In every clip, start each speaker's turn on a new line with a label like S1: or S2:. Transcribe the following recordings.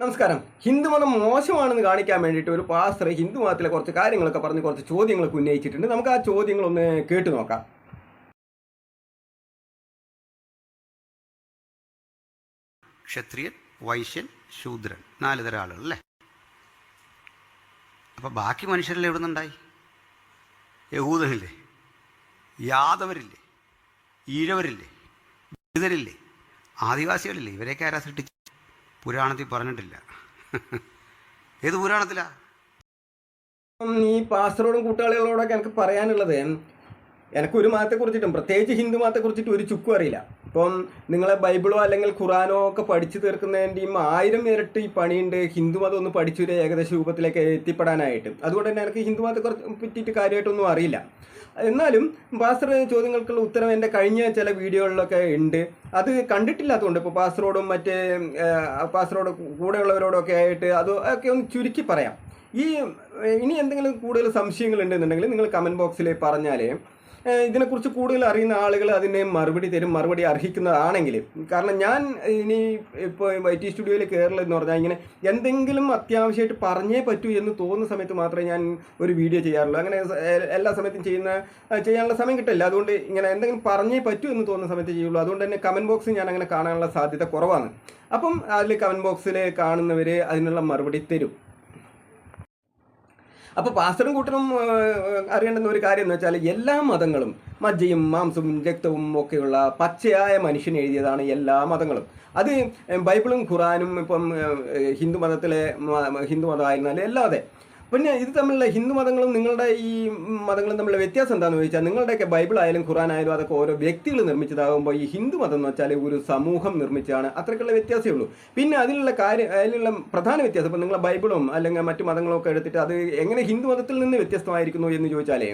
S1: നമസ്കാരം. ഹിന്ദുമതം മോശമാണെന്ന് കാണിക്കാൻ വേണ്ടിയിട്ട് ഒരു പാസ്റ്റർ ഹിന്ദു മതത്തിലെ കുറച്ച് കാര്യങ്ങളൊക്കെ പറഞ്ഞ് കുറച്ച് ചോദ്യങ്ങളൊക്കെ ഉന്നയിച്ചിട്ടുണ്ട്. നമുക്ക് ആ ചോദ്യങ്ങളൊന്ന് കേട്ടു നോക്കാം.
S2: ക്ഷത്രിയൻ വൈശ്യൻ ശൂദ്രൻ. നാല് തരം ആളുകൾ അല്ലേ? അപ്പോൾ ബാക്കി മനുഷ്യരെല്ലാം എവിടെ നിന്നുണ്ടായി? യഹൂദരില്ലേ? യാദവരില്ലേ? ഈഴവരില്ലേ? ദളിതരില്ലേ ആദിവാസികളില്ലേ? ഇവരെയൊക്കെ ആരാ സൃഷ്ടിച്ചു പുരാണത്തിൽ പറഞ്ഞിട്ടില്ല. ഏത് പുരാണത്തിലാ?
S1: ഈ പാസ്റ്ററോടും കൂട്ടാളികളോടൊക്കെ എനിക്ക് പറയാനുള്ളത് എനിക്ക് ഒരു മതത്തെ കുറിച്ചിട്ടും പ്രത്യേകിച്ച് ഹിന്ദു മതത്തെ കുറിച്ചിട്ട് ഒരു ചുക്കും അറിയില്ല. ഇപ്പം നിങ്ങളെ ബൈബിളോ അല്ലെങ്കിൽ ഖുറാനോ ഒക്കെ പഠിച്ചു തീർക്കുന്നതിന്റെയും ആയിരം ഈ പണിയുണ്ട് ഹിന്ദു മതം ഒന്ന് പഠിച്ചൊരു ഏകദേശ രൂപത്തിലേക്ക് എത്തിപ്പെടാനായിട്ട്. അതുകൊണ്ട് തന്നെ എനിക്ക് ഹിന്ദു മതത്തെ പറ്റിയിട്ട് കാര്യമായിട്ടൊന്നും അറിയില്ല. എന്നാലും പാസ്റ്റർ ചോദ്യങ്ങൾക്കുള്ള ഉത്തരം എന്റെ കഴിഞ്ഞ ചില വീഡിയോകളിലൊക്കെ ഉണ്ട്. അത് കണ്ടിട്ടില്ലാത്തതുകൊണ്ട് ഇപ്പോൾ പാസ്റ്ററോടും മറ്റേ പാസ്റ്ററോട് കൂടെയുള്ളവരോടൊക്കെ ആയിട്ട് അത് ഒക്കെ ഒന്ന് ചുരുക്കി പറയാം. ഈ ഇനി എന്തെങ്കിലും കൂടുതൽ സംശയങ്ങൾ ഉണ്ടെന്നുണ്ടെങ്കിൽ നിങ്ങൾ കമന്റ് ബോക്സിൽ പറഞ്ഞാൽ ഏഹ്, ഇതിനെക്കുറിച്ച് കൂടുതൽ അറിയുന്ന ആളുകൾ അതിനെ മറുപടി തരും മറുപടി അർഹിക്കുന്നതാണെങ്കിൽ കാരണം ഞാൻ ഇനി ഇപ്പോൾ ഐ ടി സ്റ്റുഡിയോയിൽ കയറില്ല എന്ന് പറഞ്ഞാൽ ഇങ്ങനെ എന്തെങ്കിലും അത്യാവശ്യമായിട്ട് പറഞ്ഞേ പറ്റൂ എന്ന് തോന്നുന്ന സമയത്ത് മാത്രമേ ഞാൻ ഒരു വീഡിയോ ചെയ്യാറുള്ളൂ. അങ്ങനെ എല്ലാ സമയത്തും ചെയ്യുന്ന ചെയ്യാനുള്ള സമയം കിട്ടില്ല. അതുകൊണ്ട് ഇങ്ങനെ എന്തെങ്കിലും പറഞ്ഞേ പറ്റൂ എന്ന് തോന്നുന്ന സമയത്ത് ചെയ്യുള്ളൂ. അതുകൊണ്ട് തന്നെ കമന്റ് ബോക്സ് ഞാൻ അങ്ങനെ കാണാനുള്ള സാധ്യത കുറവാണ്. അപ്പം അതിൽ കമന്റ് ബോക്സിൽ കാണുന്നവർ അതിനുള്ള മറുപടി തരും. അപ്പോൾ പാസ്റ്ററും കൂട്ടരും ഏഹ്, അറിയേണ്ടുന്ന ഒരു കാര്യം എന്ന് വെച്ചാൽ എല്ലാ മതങ്ങളും മജ്ജയും മാംസവും രക്തവും ഒക്കെയുള്ള പച്ചയായ മനുഷ്യൻ എഴുതിയതാണ് എല്ലാ മതങ്ങളും. അത് ബൈബിളും ഖുറാനും ഇപ്പം ഹിന്ദു മതത്തിലെ ഹിന്ദു മതമായിരുന്നാലും അല്ലാതെ പിന്നെ ഇത് തമ്മിലുള്ള ഹിന്ദു മതങ്ങളും നിങ്ങളുടെ ഈ മതങ്ങളും തമ്മിലുള്ള വ്യത്യാസം എന്താണെന്ന് ചോദിച്ചാൽ നിങ്ങളുടെയൊക്കെ ബൈബിൾ ആയാലും ഖുറാൻ ആയാലും അതൊക്കെ ഓരോ വ്യക്തികൾ നിർമ്മിച്ചതാകുമ്പോൾ ഈ ഹിന്ദു മതം എന്ന് വെച്ചാൽ ഒരു സമൂഹം നിർമ്മിച്ചാണ് അത്രയ്ക്കുള്ള വ്യത്യാസമേ ഉള്ളൂ. പിന്നെ അതിലുള്ള കാര്യം അതിലുള്ള പ്രധാന വ്യത്യാസം ഇപ്പം നിങ്ങളെ ബൈബിളും അല്ലെങ്കിൽ മറ്റു മതങ്ങളും ഒക്കെ എടുത്തിട്ട് അത് എങ്ങനെ ഹിന്ദു മതത്തിൽ നിന്ന് വ്യത്യസ്തമായിരിക്കുന്നു എന്ന് ചോദിച്ചാലേ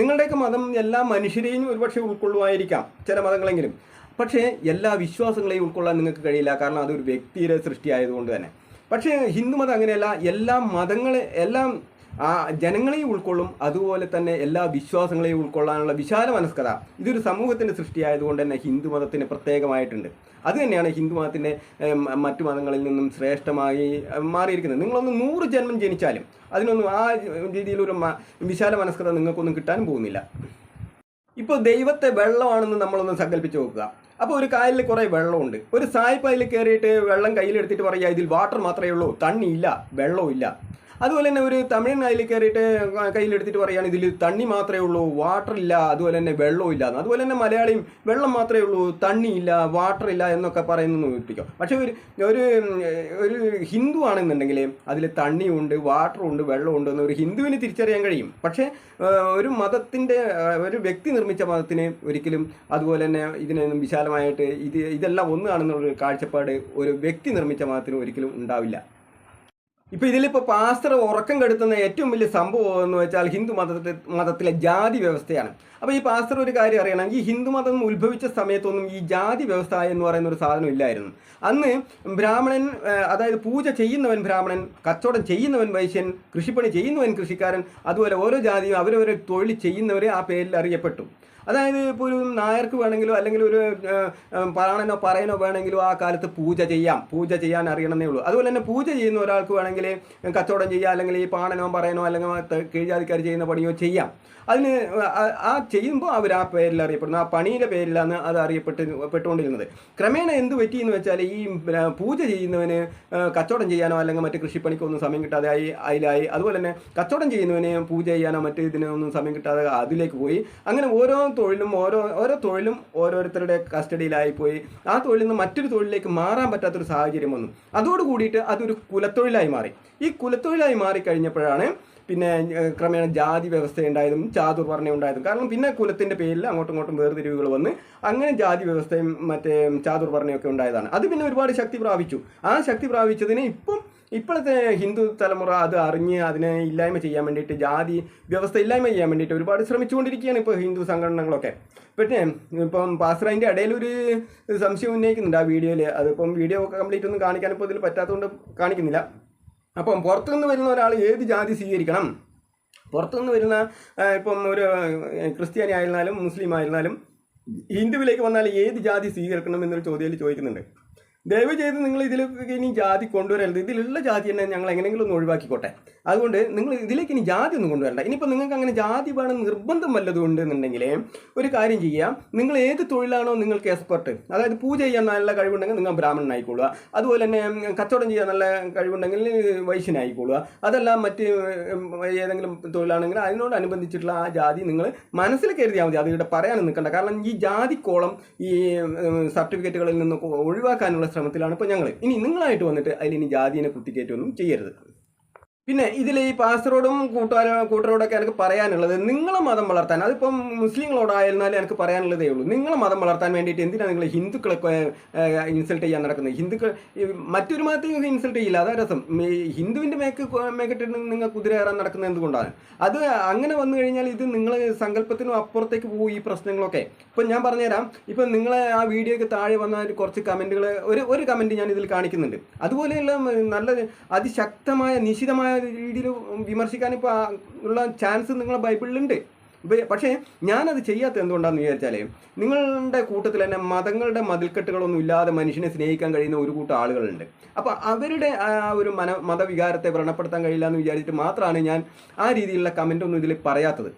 S1: നിങ്ങളുടെയൊക്കെ മതം എല്ലാ മനുഷ്യരെയും ഒരുപക്ഷെ ഉൾക്കൊള്ളുമായിരിക്കാം ചില മതങ്ങളെങ്കിലും. പക്ഷേ എല്ലാ വിശ്വാസങ്ങളെയും ഉൾക്കൊള്ളാൻ നിങ്ങൾക്ക് കഴിയില്ല. കാരണം അതൊരു വ്യക്തിയുടെ സൃഷ്ടിയായതുകൊണ്ട് തന്നെ. പക്ഷേ ഹിന്ദുമതം അങ്ങനെയല്ല. എല്ലാ മതങ്ങളെ എല്ലാം ആ ജനങ്ങളെയും ഉൾക്കൊള്ളും. അതുപോലെ തന്നെ എല്ലാ വിശ്വാസങ്ങളെയും ഉൾക്കൊള്ളാനുള്ള വിശാല മനസ്കത ഇതൊരു സമൂഹത്തിന്റെ സൃഷ്ടിയായതുകൊണ്ട് തന്നെ ഹിന്ദുമതത്തിന് പ്രത്യേകമായിട്ടുണ്ട്. അത് തന്നെയാണ് ഹിന്ദു ഹിന്ദുമതത്തിന്റെ മറ്റു മതങ്ങളിൽ നിന്നും ശ്രേഷ്ഠമായി മാറിയിരിക്കുന്നത്. നിങ്ങളൊന്ന് നൂറ് ജന്മം ജനിച്ചാലും അതിനൊന്നും ആ രീതിയിലൊരു വിശാല മനസ്കത നിങ്ങൾക്കൊന്നും കിട്ടാനും പോകുന്നില്ല. ഇപ്പോൾ ദൈവത്തെ വെള്ളമാണെന്ന് നമ്മളൊന്ന് സങ്കല്പിച്ച് നോക്കുക. അപ്പോൾ ഒരു കായലിൽ കുറേ വെള്ളമുണ്ട്. ഒരു സായിപ്പ് അതിൽ കയറിയിട്ട് വെള്ളം കയ്യിലെടുത്തിട്ട് പറയുക ഇതിൽ വാട്ടർ മാത്രമേ ഉള്ളൂ. തണ്ണിയില്ല വെള്ളമില്ല അതുപോലെ തന്നെ ഒരു തമിഴൻ അതിൽ കയറിയിട്ട് കയ്യിലെടുത്തിട്ട് പറയുകയാണ് ഇതിൽ തണ്ണി മാത്രമേ ഉള്ളൂ വാട്ടർ ഇല്ല അതുപോലെ തന്നെ വെള്ളവും ഇല്ല. അതുപോലെ തന്നെ മലയാളിയും വെള്ളം മാത്രമേ ഉള്ളൂ തണ്ണിയില്ല വാട്ടർ ഇല്ല എന്നൊക്കെ പറയുന്നു കിട്ടിക്കോ പക്ഷെ ഒരു ഒരു ഒരു ഹിന്ദു ആണെന്നുണ്ടെങ്കിൽ അതിൽ തണ്ണിയുണ്ട് വാട്ടറും ഉണ്ട് വെള്ളമുണ്ട് എന്ന് ഒരു ഹിന്ദുവിന് തിരിച്ചറിയാൻ കഴിയും. പക്ഷേ ഒരു മതത്തിന്റെ ഒരു വ്യക്തി നിർമ്മിച്ച മതത്തിന് ഒരിക്കലും അതുപോലെ തന്നെ ഇതിനൊന്നും വിശാലമായിട്ട് ഇത് ഇതെല്ലാം ഒന്നാണെന്നുള്ളൊരു കാഴ്ചപ്പാട് ഒരു വ്യക്തി നിർമ്മിച്ച മതത്തിന് ഒരിക്കലും ഉണ്ടാവില്ല. ഇപ്പൊ ഇതിലിപ്പോ പാസ്റ്റർ ഉറക്കം കെടുത്തുന്ന ഏറ്റവും വലിയ സംഭവം എന്ന് വെച്ചാൽ ഹിന്ദു മതത്തിലെ മതത്തിലെ ജാതി വ്യവസ്ഥയാണ്. അപ്പോൾ ഈ പാസ്റ്റർ ഒരു കാര്യം അറിയണം ഈ ഹിന്ദു മതം ഉത്ഭവിച്ച സമയത്തൊന്നും ഈ ജാതി വ്യവസ്ഥ എന്ന് പറയുന്ന ഒരു സാധനം ഇല്ലായിരുന്നു. അന്ന് ബ്രാഹ്മണൻ അതായത് പൂജ ചെയ്യുന്നവൻ ബ്രാഹ്മണൻ കച്ചവടം ചെയ്യുന്നവൻ വൈശ്യൻ കൃഷിപ്പണി ചെയ്യുന്നവൻ കൃഷിക്കാരൻ അതുപോലെ ഓരോ ജാതിയും അവരവരെ തൊഴിൽ ചെയ്യുന്നവരെ ആ പേരിൽ അറിയപ്പെട്ടു. അതായത് ഇപ്പോൾ ഒരു നായർക്ക് വേണമെങ്കിലോ അല്ലെങ്കിൽ ഒരു പറയണനോ പറയണോ വേണമെങ്കിലോ ആ കാലത്ത് പൂജ ചെയ്യാം. പൂജ ചെയ്യാൻ അറിയണമെന്നേ ഉള്ളൂ. അതുപോലെ തന്നെ പൂജ ചെയ്യുന്ന ഒരാൾക്ക് വേണമെങ്കിൽ കച്ചവടം ചെയ്യാം അല്ലെങ്കിൽ ഈ പാണനോ പറയണോ അല്ലെങ്കിൽ മറ്റ് കീഴ്ജാതിക്കാർ ചെയ്യുന്ന പണിയോ ചെയ്യാം. അതിന് ആ- ചെയ്യുമ്പോൾ അവർ ആ പേരിൽ അറിയപ്പെടുന്നു. ആ പണിയുടെ പേരിലാണ് അത് അറിയപ്പെട്ട് പെട്ടുകൊണ്ടിരുന്നത്. ക്രമേണ എന്ത് പറ്റിയെന്ന് വെച്ചാൽ ഈ പൂജ ചെയ്യുന്നവന് കച്ചവടം ചെയ്യാനോ അല്ലെങ്കിൽ മറ്റ് കൃഷിപ്പണിക്കോ ഒന്നും സമയം കിട്ടാതെ ആയി അതിലായി. അതുപോലെ തന്നെ കച്ചവടം ചെയ്യുന്നവന് പൂജ ചെയ്യാനോ മറ്റ് ഇതിനൊന്നും സമയം കിട്ടാതെ അതിലേക്ക് പോയി. അങ്ങനെ ഓരോ തൊഴിലും ഓരോ ഓരോ തൊഴിലും ഓരോരുത്തരുടെ കസ്റ്റഡിയിലായി പോയി ആ തൊഴിൽ നിന്ന് മറ്റൊരു തൊഴിലിലേക്ക് മാറാൻ പറ്റാത്തൊരു സാഹചര്യം വന്നു. അതോട് കൂടിയിട്ട് അതൊരു കുലത്തൊഴിലായി മാറി. ഈ കുലത്തൊഴിലായി മാറിക്കഴിഞ്ഞപ്പോഴാണ് പിന്നെ ക്രമേണ ജാതി വ്യവസ്ഥ ഉണ്ടായതും ചാതുർവർണയം ഉണ്ടായതും. കാരണം പിന്നെ കുലത്തിന്റെ പേരിൽ അങ്ങോട്ടും ഇങ്ങോട്ടും വേർതിരിവുകൾ വന്ന് അങ്ങനെ ജാതി വ്യവസ്ഥയും മറ്റേ ചാതുർ ചാതുർവർണയൊക്കെ ഉണ്ടായതാണ്. അത് പിന്നെ ഒരുപാട് ശക്തി പ്രാപിച്ചു. ആ ശക്തി പ്രാപിച്ചതിന് ഇപ്പം ഇപ്പോഴത്തെ ഹിന്ദു തലമുറ അത് അറിഞ്ഞ് അതിനെ ഇല്ലായ്മ ചെയ്യാൻ വേണ്ടിയിട്ട് ജാതി വ്യവസ്ഥ ഇല്ലായ്മ ചെയ്യാൻ വേണ്ടിയിട്ട് ഒരുപാട് ശ്രമിച്ചുകൊണ്ടിരിക്കുകയാണ് ഇപ്പോൾ ഹിന്ദു സംഘടനകളൊക്കെ. പിന്നെ ഇപ്പം പാസ്റ്ററിന്റെ ഇടയിൽ ഒരു സംശയം ഉന്നയിക്കുന്നുണ്ട് ആ വീഡിയോയിൽ. അതിപ്പം വീഡിയോ കംപ്ലീറ്റ് ഒന്നും കാണിക്കാൻ ഇപ്പോൾ ഇതിൽ പറ്റാത്തതുകൊണ്ട് കാണിക്കുന്നില്ല. അപ്പം പുറത്തുനിന്ന് വരുന്ന ഒരാൾ ഏത് ജാതി സ്വീകരിക്കണം? പുറത്തുനിന്ന് വരുന്ന ഇപ്പം ഒരു ക്രിസ്ത്യാനി ആയിരുന്നാലും മുസ്ലിം ആയിരുന്നാലും ഹിന്ദുവിലേക്ക് വന്നാൽ ഏത് ജാതി സ്വീകരിക്കണം എന്നൊരു ചോദ്യത്തിൽ ചോദിക്കുന്നുണ്ട്. ദയവ് ചെയ്ത് നിങ്ങൾ ഇതിൽ ഇനി ജാതി കൊണ്ടുവരരുത്. ഇതിലുള്ള ജാതി തന്നെ ഞങ്ങൾ എങ്ങനെയെങ്കിലും ഒന്ന് ഒഴിവാക്കിക്കോട്ടെ. അതുകൊണ്ട് നിങ്ങൾ ഇതിലേക്ക് ഇനി ജാതി ഒന്നും കൊണ്ടുവരണ്ട. ഇനിയിപ്പോൾ നിങ്ങൾക്ക് അങ്ങനെ ജാതി വേണം നിർബന്ധം വല്ലതുകൊണ്ട് എന്നുണ്ടെങ്കിൽ ഒരു കാര്യം ചെയ്യാം. നിങ്ങൾ ഏത് തൊഴിലാണോ നിങ്ങൾക്ക് എക്സ്പെർട്ട് അതായത് പൂജ ചെയ്യാൻ നല്ല കഴിവുണ്ടെങ്കിൽ നിങ്ങൾ ബ്രാഹ്മണനായിക്കോളുക. അതുപോലെ തന്നെ കച്ചവടം ചെയ്യാൻ നല്ല കഴിവുണ്ടെങ്കിൽ വൈശ്യനായിക്കോളുക. അതല്ല മറ്റ് ഏതെങ്കിലും തൊഴിലാണെങ്കിൽ അതിനോടനുബന്ധിച്ചിട്ടുള്ള ആ ജാതി നിങ്ങൾ മനസ്സിൽ കരുതിയാൽ മതി. അത് ഇവിടെ പറയാനും നിൽക്കണ്ട. കാരണം ഈ ജാതിക്കോളം ഈ സർട്ടിഫിക്കറ്റുകളിൽ നിന്ന് ഒഴിവാക്കാനുള്ള ശ്രമത്തിലാണ് ഇപ്പോൾ ഞങ്ങൾ ഇനി നിങ്ങളായിട്ട് വന്നിട്ട് അതിൽ ഇനി ജാതിനെ കുത്തിക്കയറ്റൊന്നും ചെയ്യരുത്. പിന്നെ ഇതിൽ ഈ പാസ്റ്ററോടും കൂട്ടുകാരോ കൂട്ടരോടൊക്കെ എനിക്ക് പറയാനുള്ളത് നിങ്ങളെ മതം വളർത്താൻ അതിപ്പം മുസ്ലിങ്ങളോടായിരുന്നാലും എനിക്ക് പറയാനുള്ളതേ ഉള്ളൂ. നിങ്ങളെ മതം വളർത്താൻ വേണ്ടിയിട്ട് എന്തിനാണ് നിങ്ങൾ ഹിന്ദുക്കളെ ഇൻസൾട്ട് ചെയ്യാൻ നടക്കുന്നത്? ഹിന്ദുക്കൾ മറ്റൊരു മതത്തെയും ഇൻസൾട്ട് ചെയ്യില്ല. അതാ രസം. ഹിന്ദുവിന്റെ മേക്ക് മേക്കിട്ട് നിങ്ങൾ കുതിര കയറാൻ നടക്കുന്നത് എന്തുകൊണ്ടാണ്? അത് അങ്ങനെ വന്നു കഴിഞ്ഞാൽ ഇത് നിങ്ങൾ സങ്കല്പത്തിനും അപ്പുറത്തേക്ക് പോകും ഈ പ്രശ്നങ്ങളൊക്കെ. ഇപ്പം ഞാൻ പറഞ്ഞുതരാം. ഇപ്പം നിങ്ങളെ ആ വീഡിയോയ്ക്ക് താഴെ വന്ന കുറച്ച് കമന്റുകൾ ഒരു ഒരു കമന്റ് ഞാൻ ഇതിൽ കാണിക്കുന്നുണ്ട്. അതുപോലെയുള്ള നല്ല അതിശക്തമായ നിശിതമായ രീതിയിൽ വിമർശിക്കാൻ ഇപ്പോൾ ഉള്ള ചാൻസ് നിങ്ങളെ ബൈബിളിലുണ്ട്. പക്ഷേ ഞാനത് ചെയ്യാത്ത എന്തുകൊണ്ടാണെന്ന് വിചാരിച്ചാൽ നിങ്ങളുടെ കൂട്ടത്തിൽ തന്നെ മതങ്ങളുടെ മതിൽക്കെട്ടുകളൊന്നും ഇല്ലാതെ മനുഷ്യനെ സ്നേഹിക്കാൻ കഴിയുന്ന ഒരു കൂട്ടം ആളുകളുണ്ട്. അപ്പോൾ അവരുടെ ആ ഒരു മന മതവികാരത്തെ വ്രണപ്പെടുത്താൻ കഴിയില്ല എന്ന് വിചാരിച്ചിട്ട് മാത്രമാണ് ഞാൻ ആ രീതിയിലുള്ള കമന്റ് ഒന്നും ഇതിൽ പറയാത്തത്.